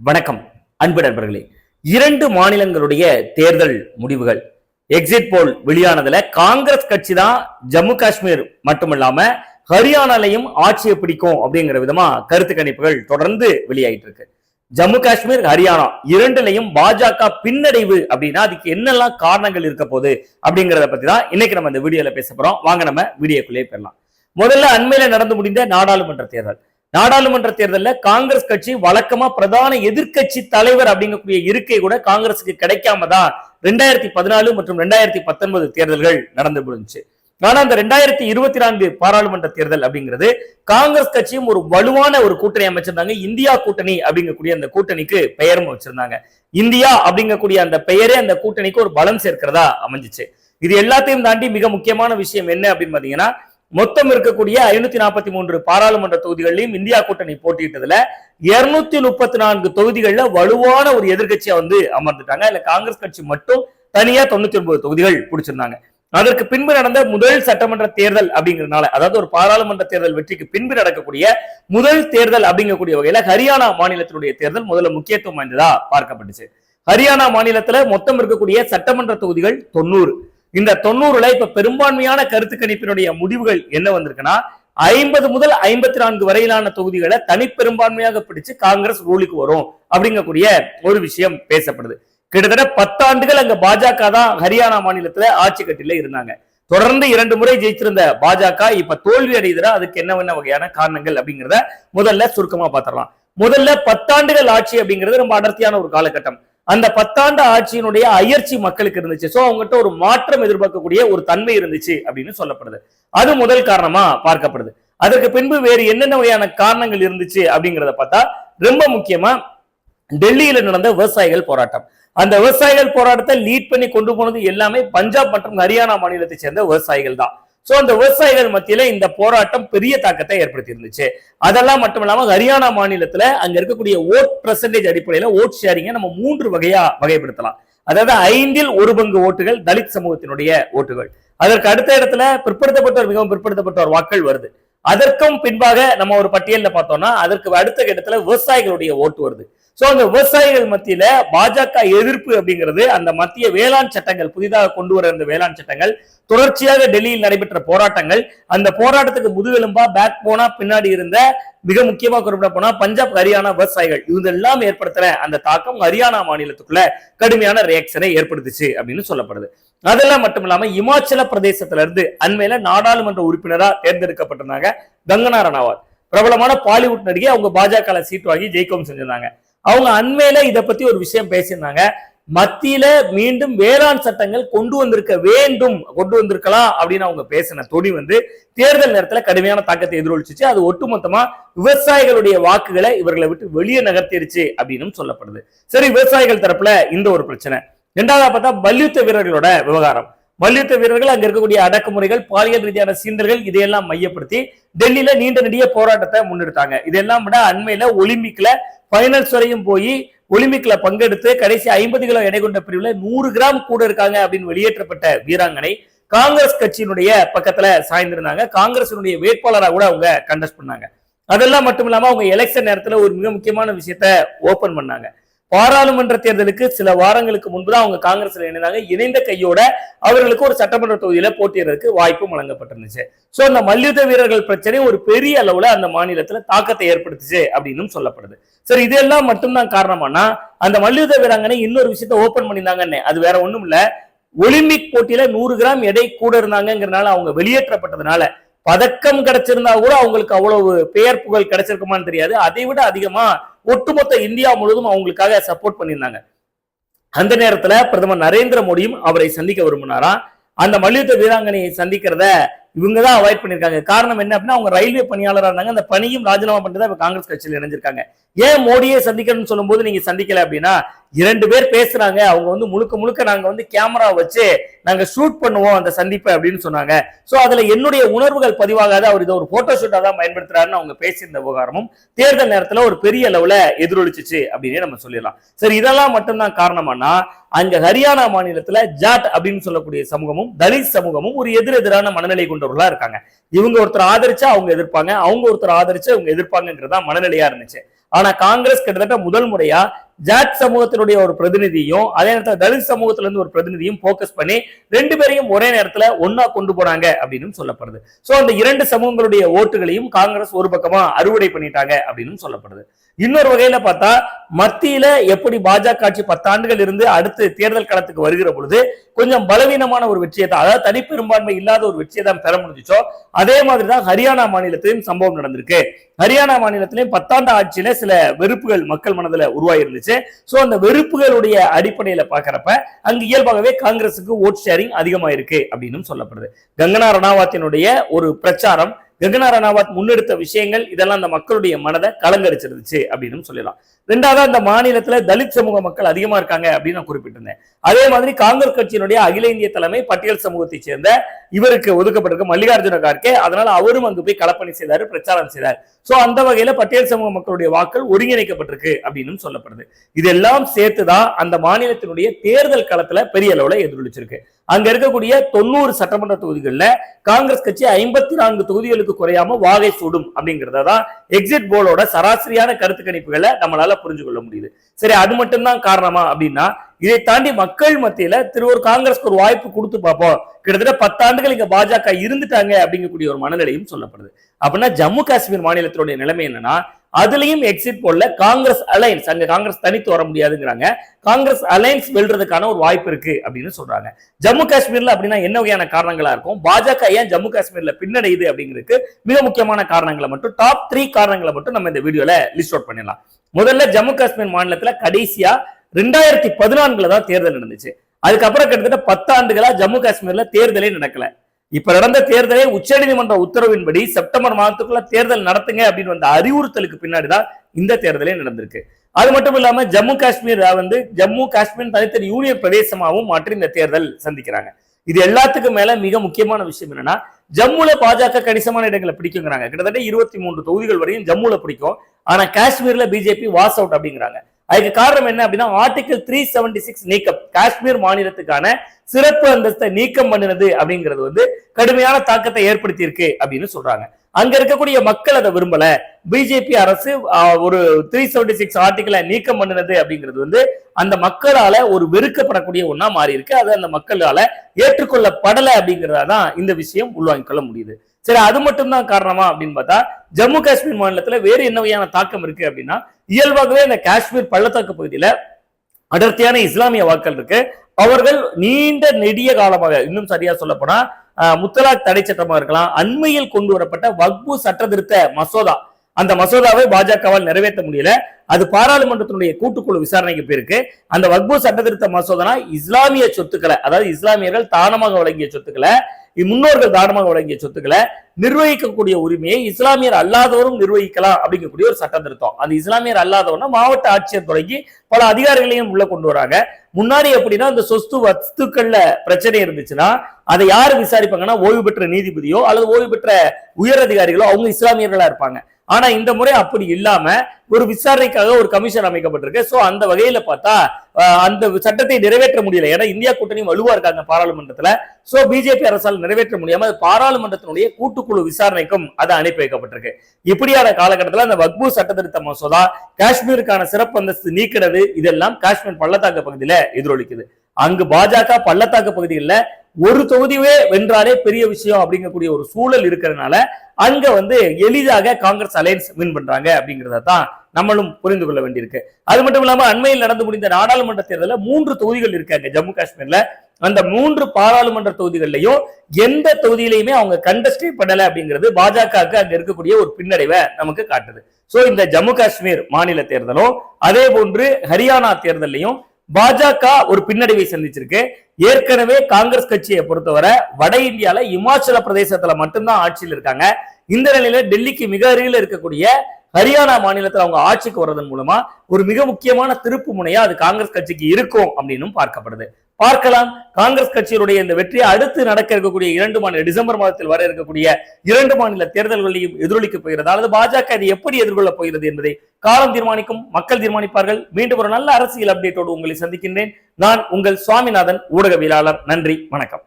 வணக்கம் அன்பு நண்பர்களே. இரண்டு மாநிலங்களுடைய தேர்தல் முடிவுகள். எக்ஸிட் போல் வெளியானதுல காங்கிரஸ் கட்சி தான் ஜம்மு காஷ்மீர் மட்டுமில்லாம ஹரியானாலையும் ஆட்சியை பிடிக்கும் அப்படிங்கிற விதமா கருத்து கணிப்புகள் தொடர்ந்து வெளியாயிட்டு இருக்கு. ஜம்மு காஷ்மீர் ஹரியானா இரண்டுலையும் பாஜக பின்னடைவு அப்படின்னா அதுக்கு என்னெல்லாம் காரணங்கள் இருக்க போகுது அப்படிங்கிறத பத்தி தான் இன்னைக்கு நம்ம இந்த வீடியோல பேச போறோம். வாங்க நம்ம வீடியோக்குள்ளே போயிடலாம். முதல்ல அண்மையில நடந்து முடிந்த நாடாளுமன்ற தேர்தல். நாடாளுமன்ற தேர்தலில் காங்கிரஸ் கட்சி வழக்கமா பிரதான எதிர்க்கட்சி தலைவர் அப்படிங்கக்கூடிய இருக்கை கூட காங்கிரஸுக்கு கிடைக்காம தான் ரெண்டாயிரத்தி பதினாலு மற்றும் ரெண்டாயிரத்தி பத்தொன்பது தேர்தல்கள் நடந்து முடிஞ்சு ஆனா அந்த ரெண்டாயிரத்தி இருபத்தி நான்கு பாராளுமன்ற தேர்தல் அப்படிங்கிறது காங்கிரஸ் கட்சியும் ஒரு வலுவான ஒரு கூட்டணி அமைச்சிருந்தாங்க. இந்தியா கூட்டணி அப்படிங்கக்கூடிய அந்த கூட்டணிக்கு பெயரும் வச்சிருந்தாங்க. இந்தியா அப்படிங்கக்கூடிய அந்த பெயரே அந்த கூட்டணிக்கு ஒரு பலம் சேர்க்கிறதா அமைஞ்சிச்சு. இது எல்லாத்தையும் தாண்டி மிக முக்கியமான விஷயம் என்ன அப்படின்னு பாத்தீங்கன்னா மொத்தம் இருக்கக்கூடிய ஐநூத்தி நாற்பத்தி மூன்று பாராளுமன்ற தொகுதிகளிலும் இந்தியா கூட்டணி போட்டியிட்டதுல இருநூத்தி முப்பத்தி நான்கு தொகுதிகளில் வலுவான ஒரு எதிர்கட்சியா வந்து அமர்ந்துட்டாங்க. இல்ல காங்கிரஸ் கட்சி மட்டும் தனியா தொண்ணூத்தி ஒன்பது தொகுதிகள் பிடிச்சிருந்தாங்க. அதற்கு பின்பு நடந்த முதல் சட்டமன்ற தேர்தல் அப்படிங்கறதுனால அதாவது ஒரு பாராளுமன்ற தேர்தல் வெற்றிக்கு பின்பு நடக்கக்கூடிய முதல் தேர்தல் அப்படிங்கக்கூடிய வகையில ஹரியானா மாநிலத்தினுடைய தேர்தல் முதல்ல முக்கியத்துவம் வாய்ந்ததா பார்க்கப்பட்டுச்சு. ஹரியானா மாநிலத்துல மொத்தம் இருக்கக்கூடிய சட்டமன்ற தொகுதிகள் தொண்ணூறு. இந்த தொண்ணூறுல இப்ப பெரும்பான்மையான கருத்து கணிப்பினுடைய முடிவுகள் என்ன வந்திருக்குன்னா ஐம்பது முதல் ஐம்பத்தி நான்கு வரையிலான தொகுதிகளை தனிப்பெரும்பான்மையாக பிடிச்சு காங்கிரஸ் ரூலுக்கு வரும் அப்படிங்கக்கூடிய ஒரு விஷயம் பேசப்படுது. கிட்டத்தட்ட பத்தாண்டுகள் அங்க பாஜக தான் ஹரியானா மாநிலத்துல ஆட்சி கட்டில இருந்தாங்க. தொடர்ந்து இரண்டு முறை ஜெயிச்சிருந்த பாஜக இப்ப தோல்வி அடையுதுனா அதுக்கு என்னவென்ன வகையான காரணங்கள் அப்படிங்கிறத முதல்ல சுருக்கமா பாத்திரலாம் முதல்ல பத்தாண்டுகள் ஆட்சி அப்படிங்கிறது ரொம்ப அடர்த்தியான ஒரு காலகட்டம். அந்த பத்தாண்டு ஆட்சியினுடைய அயற்சி மக்களுக்கு இருந்துச்சு. சோ அவங்ககிட்ட ஒரு மாற்றம் எதிர்பார்க்கக்கூடிய ஒரு தன்மை இருந்துச்சு அப்படின்னு சொல்லப்படுது. அது முதல் காரணமா பார்க்கப்படுது. அதற்கு பின்பு வேறு என்னென்ன வகையான காரணங்கள் இருந்துச்சு அப்படிங்கிறத பார்த்தா ரொம்ப முக்கியமா டெல்லியில நடந்த விவசாயிகள் போராட்டம். அந்த விவசாயிகள் போராட்டத்தை லீட் பண்ணி கொண்டு போனது எல்லாமே பஞ்சாப் மற்றும் ஹரியானா மாநிலத்தை சேர்ந்த விவசாயிகள் தான். சோ அந்த விவசாயிகள் மத்தியில இந்த போராட்டம் பெரிய தாக்கத்தை ஏற்படுத்தி இருந்துச்சு அதெல்லாம் மட்டுமில்லாம ஹரியானா மாநிலத்துல அங்க இருக்கக்கூடிய ஓட் பெர்சன்டேஜ் அடிப்படையில ஓட் ஷேரிங்க நம்ம மூன்று வகையா வகைப்படுத்தலாம். அதாவது ஐந்தில் ஒரு பங்கு ஓட்டுகள் தலித் சமூகத்தினுடைய ஓட்டுகள். அதற்கு அடுத்த இடத்துல பிற்படுத்தப்பட்டோர் மிகவும் பிற்படுத்தப்பட்டோர் வாக்கள் வருது. அதற்கும் பின்பாக நம்ம ஒரு பட்டியலில் பார்த்தோம்னா அதற்கு அடுத்த கட்டத்தில் விவசாயிகளுடைய ஓட்டு வருது. சோ அந்த விவசாயிகள் மத்தியில பாஜக எதிர்ப்பு அப்படிங்கிறது அந்த மத்திய வேளாண் சட்டங்கள் புதிதாக கொண்டு வர இந்த வேளாண் சட்டங்கள் தொடர்ச்சியாக டெல்லியில் நடைபெற்ற போராட்டங்கள் அந்த போராட்டத்துக்கு முதுகெலும்பா பேக் போனா பின்னாடி இருந்த மிக முக்கியமா குறிப்பிட போனா பஞ்சாப் ஹரியானா விவசாயிகள். இதெல்லாம் ஏற்படுத்துற அந்த தாக்கம் ஹரியானா மாநிலத்துக்குள்ள கடுமையான ரியாக்ஷனை ஏற்படுத்துச்சு அப்படின்னு சொல்லப்படுது. அதெல்லாம் மட்டும் இல்லாம இமாச்சல பிரதேசத்துல இருந்து அண்மையில நாடாளுமன்ற உறுப்பினரா தேர்ந்தெடுக்கப்பட்டிருந்தாங்க கங்கனா ரணாவத் பிரபலமான பாலிவுட் நடிகை அவங்க பாஜக சீட் வாங்கி ஜெயிக்கவும் செஞ்சிருந்தாங்க. அவங்க அண்மையில இத பத்தி ஒரு விஷயம் பேசியிருந்தாங்க. மத்தியில மீண்டும் வேளாண் சட்டங்கள் கொண்டு வந்திருக்க வேண்டும் கொண்டு வந்திருக்கலாம் அப்படின்னு அவங்க பேசின தொடி வந்து தேர்தல் நேரத்துல கடுமையான தாக்கத்தை எதிரொலிச்சிச்சு. அது ஒட்டுமொத்தமா விவசாயிகளுடைய வாக்குகளை இவர்களை விட்டு வெளியே நகர்த்திருச்சு அப்படின்னு சொல்லப்படுது. சரி விவசாயிகள் தரப்புல இந்த ஒரு பிரச்சனை. ரெண்டாவது பார்த்தா மல்யுத்த வீரர்களோட விவகாரம். மல்யுத்த வீரர்கள் அங்க இருக்கக்கூடிய அடக்குமுறைகள் பாலியல் ரீதியான சீண்டல்கள் இதையெல்லாம் மையப்படுத்தி டெல்லியில நீண்ட நெடிய போராட்டத்தை முன்னெடுத்தாங்க. இதெல்லாம் விட அண்மையில ஒலிம்பிக்ல ஃபைனல்ஸ் வரையும் போய் ஒலிம்பிக்ல பங்கெடுத்து கடைசி ஐம்பது கிலோ எடை கொண்ட பிரிவுல நூறு கிராம் கூட இருக்காங்க அப்படின்னு வெளியேற்றப்பட்ட வீராங்கனை காங்கிரஸ் கட்சியினுடைய பக்கத்துல சாய்ந்திருந்தாங்க. காங்கிரசினுடைய வேட்பாளராக கூட அவங்க கண்டஸ்ட் பண்ணாங்க. அதெல்லாம் மட்டும் இல்லாம அவங்க எலெக்ஷன் நேரத்துல ஒரு மிக முக்கியமான விஷயத்த ஓபன் பண்ணாங்க. பாராளுமன்ற தேர்தலுக்கு சில வாரங்களுக்கு முன்புதான் அவங்க காங்கிரஸ்ல இணைந்தாங்க. இணைந்த கையோட அவர்களுக்கு ஒரு சட்டமன்ற தொகுதியில போட்டியிடறதுக்கு வாய்ப்பும் வழங்கப்பட்டிருந்துச்சு. சோ அந்த மல்யுத்த வீரர்கள் பிரச்சனை ஒரு பெரிய அளவுல அந்த மாநிலத்துல தாக்கத்தை ஏற்படுத்துச்சு அப்படின்னு சொல்லப்படுது. சரி இதெல்லாம் மட்டும்தான் காரணமானா அந்த மல்யுத்த வீராங்கனை இன்னொரு விஷயத்த ஓபன் பண்ணியிருந்தாங்கன்னு அது வேற ஒண்ணும் இல்ல ஒலிம்பிக் போட்டியில நூறு கிராம் எடை கூட இருந்தாங்கிறதுனால அவங்க வெளியேற்றப்பட்டதுனால பதக்கம் கிடைச்சிருந்தா கூட அவங்களுக்கு அவ்வளவு பெயர் புகழ் கிடைச்சிருக்குமான்னு தெரியாது. அதை விட அதிகமா ஒட்டுமொத்த இந்தியா முழுவதும் அவங்களுக்காக சப்போர்ட் பண்ணியிருந்தாங்க. அந்த நேரத்துல பிரதமர் நரேந்திர மோடியும் அவரை சந்திக்க விரும்பினாரா? அந்த மல்யுத்த வீராங்கனையை சந்திக்கிறத இவங்க தான் அவாய்ட் பண்ணியிருக்காங்க காரணம் என்ன அப்படின்னா அவங்க ரயில்வே பணியாளராக இருந்தாங்க. அந்த பணியும் ராஜினாமா பண்ணுறதா தான் காங்கிரஸ் கட்சியில் இணைஞ்சிருக்காங்க. ஏன் மோடியே சந்திக்கணும்னு சொல்லும்போது நீங்க சந்திக்கல அப்படின்னா இரண்டு பேர் பேசுறாங்க. அவங்க வந்து முழுக்க முழுக்க நாங்க வந்து கேமரா வச்சு நாங்க ஷூட் பண்ணுவோம் அந்த சந்திப்பை அப்படின்னு சொன்னாங்க. சோ அதுல என்னுடைய உணர்வுகள் பதிவாகாத. அவர் இதை ஒரு போட்டோ ஷூட்டா தான் பயன்படுத்துறாருன்னு அவங்க பேசியிருந்த விவகாரமும் தேர்தல் நேரத்துல ஒரு பெரிய அளவுல எதிரொலிச்சிச்சு அப்படின்னே நம்ம சொல்லிடலாம். சரி இதெல்லாம் மட்டும்தான் காரணமானா அங்க ஹரியானா மாநிலத்துல ஜாட் அப்படின்னு சொல்லக்கூடிய சமூகமும் தலித் சமூகமும் ஒரு எதிரெதிரான மனநிலை கொண்டு கொண்டவர்களா இருக்காங்க. இவங்க ஒருத்தர் ஆதரிச்சா அவங்க எதிர்ப்பாங்க அவங்க ஒருத்தர் ஆதரிச்சு அவங்க எதிர்ப்பாங்கிறதா மனநிலையா இருந்துச்சு. ஆனா காங்கிரஸ் கிட்டத்தட்ட முதல் முறையா ஜாட் சமூகத்தினுடைய ஒரு பிரதிநிதியும் அதே நேரத்தில் தலித் சமூகத்துல இருந்து ஒரு பிரதிநிதியும் போக்கஸ் பண்ணி ரெண்டு பேரையும் ஒரே நேரத்துல ஒன்னா கொண்டு போனாங்க அப்படின்னு சொல்லப்படுது. சோ அந்த இரண்டு சமூகங்களுடைய ஓட்டுகளையும் காங்கிரஸ் ஒரு பக்கமா அறுவடை பண்ணிட்டாங்க அப்படின்னு சொல்லப்படுது. இன்னொரு வகையில பார்த்தா மத்தியில எப்படி பாஜக ஆட்சி பத்தாண்டுகள் இருந்து அடுத்து தேர்தல் களத்துக்கு வருகிற பொழுது கொஞ்சம் பலவீனமான ஒரு வெற்றியை தான் அதாவது தனிப்பெரும்பான்மை இல்லாத ஒரு வெற்றியை தான் பெற முடிஞ்சுச்சோ? அதே மாதிரி தான் ஹரியானா மாநிலத்திலும் சம்பவம் நடந்திருக்கு. ஹரியானா மாநிலத்திலையும் பத்தாண்டு ஆட்சியில சில வெறுப்புகள் மக்கள் மனதில் உருவாகி இருந்துச்சு அந்த வெறுப்புகளுடைய அடிப்படையில பாக்குறப்ப அங்கு இயல்பாகவே காங்கிரசுக்கு ஓட் ஷேரிங் அதிகமா இருக்கு அப்படின்னு சொல்லப்படுது. கங்கனா ரணாவாத்தினுடைய ஒரு பிரச்சாரம் கங்கனா ரணாவத் முன்னெடுத்த விஷயங்கள் இதெல்லாம் அந்த மக்களுடைய மனதை கலங்கரிச்சிருந்துச்சு அப்படின்னு சொல்லலாம். ரெண்டாவது அந்த மாநிலத்துல தலித் சமூக மக்கள் அதிகமா இருக்காங்க அப்படின்னு நான் குறிப்பிட்டிருந்தேன். அதே மாதிரி காங்கிரஸ் கட்சியினுடைய அகில இந்திய தலைமை பட்டியல் சமூகத்தை சேர்ந்த இவருக்கு ஒதுக்கப்பட்டிருக்க மல்லிகார்ஜுன கார்கே அதனால அவரும் அங்கு போய் களப்பணி செய்தாரு பிரச்சாரம் செய்தார். சோ அந்த வகையில பட்டியல் சமூக மக்களுடைய வாக்கள் ஒருங்கிணைக்கப்பட்டிருக்கு அப்படின்னு சொல்லப்படுது. இதெல்லாம் சேர்த்துதான் அந்த மாநிலத்தினுடைய தேர்தல் களத்துல பெரிய அளவுல எதிரொலிச்சிருக்கு. அங்க இருக்கக்கூடிய தொண்ணூறு சட்டமன்ற தொகுதிகளில் காங்கிரஸ் கட்சி ஐம்பத்தி நான்கு தொகுதிகளுக்கு குறையாம வாகை சூடும் அப்படிங்கிறத தான் எக்ஸிட் போலோட சராசரியான கருத்து கணிப்புகளை நம்மளால புரிஞ்சு கொள்ள முடியுது. சரி அது மட்டும்தான் காரணமா அப்படின்னா இதை தாண்டி மக்கள் மத்தியில திருவூர் காங்கிரஸ்க்கு ஒரு வாய்ப்பு கொடுத்து பார்ப்போம். கிட்டத்தட்ட பத்தாண்டுகள் இங்க பாஜக இருந்துட்டாங்க அப்படிங்கக்கூடிய ஒரு மனநிலையும் சொல்லப்படுது. அப்படின்னா ஜம்மு காஷ்மீர் மாநிலத்தினுடைய நிலைமை என்னன்னா அதுலயும் எக்ஸிட் போல காங்கிரஸ் அலைன்ஸ் அங்க காங்கிரஸ் தனித்து வர முடியாதுங்கிறாங்க. காங்கிரஸ் அலைன்ஸ் வெல்றதுக்கான ஒரு வாய்ப்பு இருக்கு அப்படின்னு சொல்றாங்க. ஜம்மு காஷ்மீர்ல அப்படின்னா என்ன வகையான காரணங்களா இருக்கும்? பாஜக ஏன் ஜம்மு காஷ்மீர்ல பின்னடையுது அப்படிங்கிறதுக்கு மிக முக்கியமான காரணங்களை மட்டும் டாப் த்ரீ காரணங்களை மட்டும் நம்ம இந்த வீடியோல லிஸ்ட் அவுட் பண்ணிடலாம். முதல்ல ஜம்மு காஷ்மீர் மாநிலத்துல கடைசியா ரெண்டாயிரத்தி பதினான்குல தான் தேர்தல் நடந்துச்சு. அதுக்கப்புறம் கிட்டத்தட்ட பத்தாண்டுகளா ஜம்மு காஷ்மீர்ல தேர்தலே நடக்கல. இப்ப நடந்த தேர்தலை உச்சநீதிமன்ற உத்தரவின்படி செப்டம்பர் மாதத்துக்குள்ள தேர்தல் நடத்துங்க அப்படின்னு வந்த அறிவுறுத்தலுக்கு பின்னாடிதான் இந்த தேர்தலே நடந்திருக்கு. அது மட்டும் இல்லாம ஜம்மு காஷ்மீர் வந்து ஜம்மு காஷ்மீர் தனித்தனி யூனியன் பிரதேசமாகவும் மாற்றி இந்த தேர்தல் சந்திக்கிறாங்க. இது எல்லாத்துக்கும் மேல மிக முக்கியமான விஷயம் என்னன்னா ஜம்முல பாஜக கணிசமான இடங்களை பிடிக்குங்கிறாங்க. கிட்டத்தட்ட இருபத்தி மூன்று தொகுதிகள் வரையும் ஜம்முல பிடிக்கும். ஆனா காஷ்மீர்ல பிஜேபி வாஸ் அவுட் அப்படிங்கிறாங்க. அதுக்கு காரணம் என்ன அப்படின்னா ஆர்டிகல் த்ரீ செவன்டி சிக்ஸ் நீக்கம் காஷ்மீர் மாநிலத்துக்கான சிறப்பு அந்தஸ்தை நீக்கம் பண்ணினது அப்படிங்கிறது வந்து கடுமையான தாக்கத்தை ஏற்படுத்தி இருக்கு அப்படின்னு சொல்றாங்க. அங்க இருக்கக்கூடிய மக்கள் அதை விரும்பல. பிஜேபி அரசு ஒரு த்ரீ செவன்டி சிக்ஸ் ஆர்டிகளை நீக்கம் பண்ணினது அப்படிங்கிறது வந்து அந்த மக்களால ஒரு வெறுக்கப்படக்கூடிய ஒன்னா மாறி இருக்கு அது அந்த மக்களால ஏற்றுக்கொள்ளப்படலை அப்படிங்கிறதா தான் இந்த விஷயம் உள்வாங்கிக்கொள்ள முடியுது. சரி அது மட்டும் தான் காரணமா அப்படின்னு பார்த்தா ஜம்மு காஷ்மீர் மாநிலத்துல வேறு என்ன வகையான தாக்கம் இருக்கு அப்படின்னா இயல்பாகவே இந்த காஷ்மீர் பள்ளத்தாக்கு பகுதியில அடர்த்தியான இஸ்லாமிய வாக்கள் இருக்கு. அவர்கள் நீண்ட நெடிய காலமாக இன்னும் சரியா சொல்ல போனா முத்தலாக் தடை சட்டமா இருக்கலாம் அண்மையில் கொண்டு வரப்பட்ட வக்பு சட்ட திருத்த மசோதா. அந்த மசோதாவை பாஜகவால் நிறைவேற்ற முடியல. அது பாராளுமன்றத்தினுடைய கூட்டுக்குழு விசாரணைக்கு போயிருக்கு. அந்த வக்பு சட்ட திருத்த மசோதனா இஸ்லாமிய சொத்துக்களை அதாவது இஸ்லாமியர்கள் தானமாக வழங்கிய சொத்துக்களை முன்னோர்கள் தானமாக வழங்கிய சொத்துக்களை நிர்வகிக்கக்கூடிய உரிமையை இஸ்லாமியர் அல்லாதவரும் நிர்வகிக்கலாம் அப்படிங்கக்கூடிய ஒரு சட்ட திருத்தம். அது இஸ்லாமியர் அல்லாதவர்னா மாவட்ட ஆட்சியர் தொடங்கி பல அதிகாரிகளையும் உள்ள கொண்டு வராங்க. முன்னாடி எப்படின்னா அந்த சொத்து வஸ்துக்கள்ல பிரச்சனை இருந்துச்சுன்னா அதை யார் விசாரிப்பாங்கன்னா ஓய்வு பெற்ற நீதிபதியோ அல்லது ஓய்வு பெற்ற உயர் அதிகாரிகளோ அவங்க இஸ்லாமியர்களா இருப்பாங்க. ஆனா இந்த முறை அப்படி இல்லாம ஒரு விசாரணைக்காக ஒரு கமிஷன் அமைக்கப்பட்டிருக்கு. சோ அந்த வகையில பார்த்தா அந்த சட்டத்தை நிறைவேற்ற முடியல. ஏன்னா இந்தியா கூட்டணி வலுவா இருக்காங்க பாராளுமன்றத்துல. சோ பிஜேபி அரசால் நிறைவேற்ற முடியாம அது பாராளுமன்றத்தினுடைய கூட்டுக்குழு விசாரணைக்கும் அது அனுப்பி வைக்கப்பட்டிருக்கு. இப்படியான காலகட்டத்தில் அந்த வக்பு சட்டத்திருத்த மசோதா காஷ்மீருக்கான சிறப்பு அந்தஸ்து நீக்கிறது இதெல்லாம் காஷ்மீர் பள்ளத்தாக்கு பகுதியில எதிரொலிக்குது. அங்கு பாஜக பள்ளத்தாக்கு பகுதிகளில் ஒரு தொகுதியே வென்றாலே பெரிய விஷயம் அப்படிங்கக்கூடிய ஒரு சூழல் இருக்கிறதுனால அங்க வந்து எளிதாக காங்கிரஸ் அலையன்ஸ் வின் பண்றாங்க அப்படிங்கிறத தான் நம்மளும் புரிந்து கொள்ள வேண்டியிருக்கு. அது மட்டும் இல்லாம அண்மையில் நடந்து முடிந்த நாடாளுமன்ற தேர்தலில் மூன்று தொகுதிகள் இருக்காங்க ஜம்மு காஷ்மீர்ல அந்த மூன்று பாராளுமன்ற தொகுதிகளிலையும் எந்த தொகுதியிலையுமே அவங்க கண்டஸ்டே பண்ணல அப்படிங்கிறது பாஜகவுக்கு அங்க இருக்கக்கூடிய ஒரு பின்னடைவை நமக்கு காட்டுது. சோ இந்த ஜம்மு காஷ்மீர் மாநில தேர்தலும் அதே போன்று ஹரியானா தேர்தலையும் பாஜக ஒரு பின்னடைவை சந்திச்சிருக்கு. ஏற்கனவே காங்கிரஸ் கட்சியை பொறுத்தவரை வட இந்தியால இமாச்சல பிரதேசத்துல மட்டும்தான் ஆட்சியில் இருக்காங்க. இந்த நிலையில டெல்லிக்கு மிக அருகில் இருக்கக்கூடிய ஹரியானா மாநிலத்தில் அவங்க ஆட்சிக்கு வர்றதன் மூலமா ஒரு மிக முக்கியமான திருப்பு முனையா அது காங்கிரஸ் கட்சிக்கு இருக்கும் அப்படின்னு பார்க்கப்படுது. பார்க்கலாம். காங்கிரஸ் கட்சியினுடைய இந்த வெற்றியை அடுத்து நடக்க இருக்கக்கூடிய இரண்டு மாநில டிசம்பர் மாதத்தில் வர இருக்கக்கூடிய இரண்டு மாநில தேர்தல்களையும் எதிரொலிக்க போகிறது அல்லது பாஜக அதை எப்படி எதிர்கொள்ளப் போகிறது என்பதை காலம் தீர்மானிக்கும் மக்கள் தீர்மானிப்பார்கள். மீண்டும் ஒரு நல்ல அரசியல் அப்டேட்டோடு உங்களை சந்திக்கின்றேன். நான் உங்கள் சுவாமிநாதன் ஊடகவியலாளர். நன்றி வணக்கம்.